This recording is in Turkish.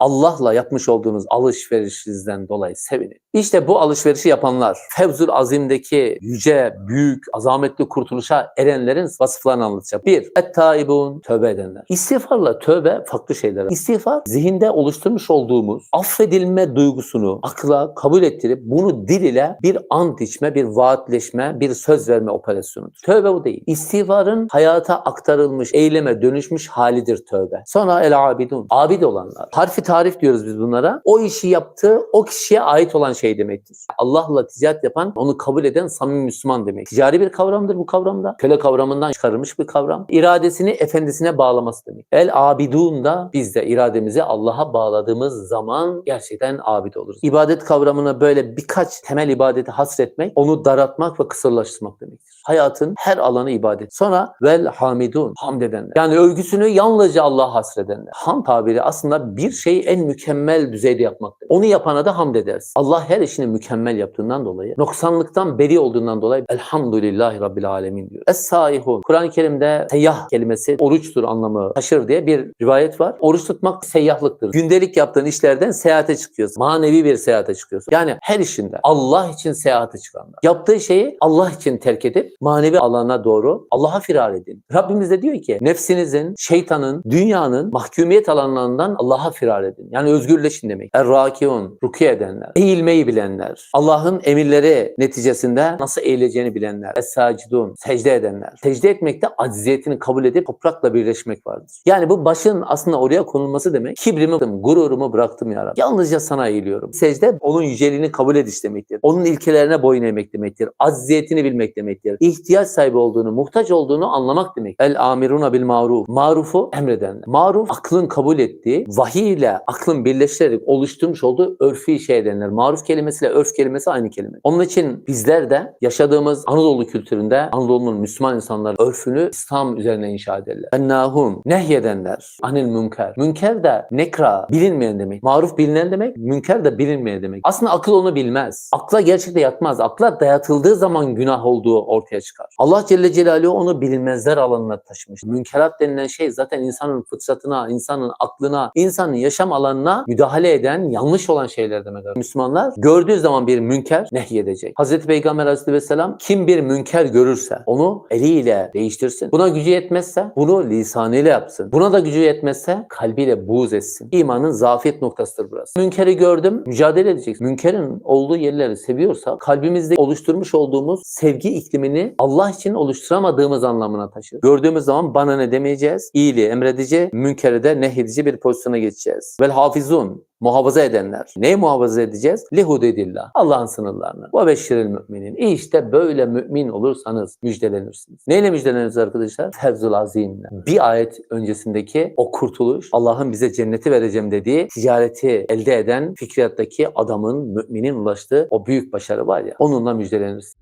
Allah'la yapmış olduğunuz alışverişinizden dolayı sevinin. İşte bu alışverişi yapanlar, Fevzul Azim'deki yüce, büyük, azametli kurtuluşa erenlerin vasıflarını anlatacak. Bir, et-taibun, tövbe edenler. İstiğfarla tövbe farklı şeyler. İstiğfar, zihinde oluşturmuş olduğumuz affedilme duygusunu akla kabul ettirip bunu dil ile bir ant içme, bir vaatleşme, bir söz verme operasyonudur. Tövbe bu değil. İstiğfarın hayata aktarılmış, eyleme dönüşmüş halidir tövbe. Sonra el-abidun, abid olanlar. Harfi tarif diyoruz biz bunlara. O işi yaptığı, o kişiye ait olan şey demektir. Allah'la ticaret yapan, onu kabul eden samimi Müslüman demek. Ticari bir kavramdır bu kavramda. Köle kavramından çıkarılmış bir kavram. İradesini efendisine bağlaması demek. El-abidun da biz de irademizi Allah'a bağladığımız zaman gerçekten abid oluruz. İbadet kavramına böyle birkaç temel ibadeti hasretmek, onu daraltmak ve kısırlaştırmak demektir. Hayatın her alanı ibadet. Sonra vel hamidun, hamd edenler. Yani övgüsünü yalnızca Allah'a hasredenler. Ham tabiri aslında bir şeyi en mükemmel düzeyde yapmaktır. Onu yapana da hamd edersin. Allah her işini mükemmel yaptığından dolayı, noksanlıktan beri olduğundan dolayı elhamdülillahi rabbil alemin diyor. Es-saihun. Kur'an-ı Kerim'de seyyah kelimesi oruçtur anlamı taşır diye bir rivayet var. Oruç tutmak seyyahlıktır. Gündelik yaptığın işlerden seyahate çıkıyorsun. Manevi bir seyahate çıkıyorsun. Yani her işinde Allah için seyahate çıkanlar. Yaptığı şeyi Allah için terk edip manevi alana doğru Allah'a firar edin. Rabbimiz de diyor ki nefsinizin, şeytanın, dünyanın mahkumiyet alanlarından Allah'a firar edin. Yani özgürleşin demek. Er-rakiun, rukiye edenler, eğilmeyi bilenler, Allah'ın emirleri neticesinde nasıl eğileceğini bilenler, es-sacidun, secde edenler. Secde etmekte acziyetini kabul edip toprakla birleşmek vardır. Yani bu başın aslında oraya konulması demek. Kibrimi, gururumu bıraktım ya Rabbi. Yalnızca sana eğiliyorum. Secde onun yüceliğini kabul ediş demektir. Onun ilkelerine boyun eğmek demektir. Acziyetini bilmek demektir. İhtiyaç sahibi olduğunu, muhtaç olduğunu anlamak demek. El amiruna bil maruf. Marufu emredenler. Maruf aklın kabul ettiği, vahiy ile aklın birleştirerek oluşturmuş olduğu örfi şey denir. Maruf kelimesiyle örf kelimesi aynı kelime. Onun için bizler de yaşadığımız Anadolu kültüründe Anadolu'nun Müslüman insanları örfünü İslam üzerine inşa ederler. Ennahum nehyedenler. Anil münker. Münker de nekra bilinmeyen demek. Maruf bilinen demek. Münker de bilinmeyen demek. Aslında akıl onu bilmez. Akla gerçekte yatmaz. Akla dayatıldığı zaman günah olduğu ortaya çıkar. Allah Celle Celaluhu onu bilinmezler alanına taşımış. Münkerat denilen şey zaten insanın fıtratına, insanın aklına, insanın yaşam alanına müdahale eden yanlış olan şeyler demek. Müslümanlar gördüğü zaman bir münker nehyedecek. Hazreti Peygamber Aleyhisselam kim bir münker görürse onu eliyle değiştirsin. Buna gücü yetmezse bunu lisanıyla yapsın. Buna da gücü yetmezse kalbiyle buğz etsin. İmanın zafiyet noktasıdır burası. Münkeri gördüm, mücadele edeceksin. Münkerin olduğu yerleri seviyorsa kalbimizde oluşturmuş olduğumuz sevgi iklimini Allah için oluşturamadığımız anlamına taşır. Gördüğümüz zaman bana ne demeyeceğiz? İyiliği emredici, münkeri de nehyedici bir pozisyona geçeceğiz. Vel hafizun muhafaza edenler. Neyi muhafaza edeceğiz? Lihudedillah. Allah'ın sınırlarını. Ve beşşiril müminin. İşte böyle mümin olursanız müjdelenirsiniz. Neyle müjdelenirsiniz arkadaşlar? Fevzul azimle. Bir ayet öncesindeki o kurtuluş, Allah'ın bize cenneti vereceğim dediği ticareti elde eden fikriyattaki adamın, müminin ulaştığı o büyük başarı var ya, onunla müjdeleniriz.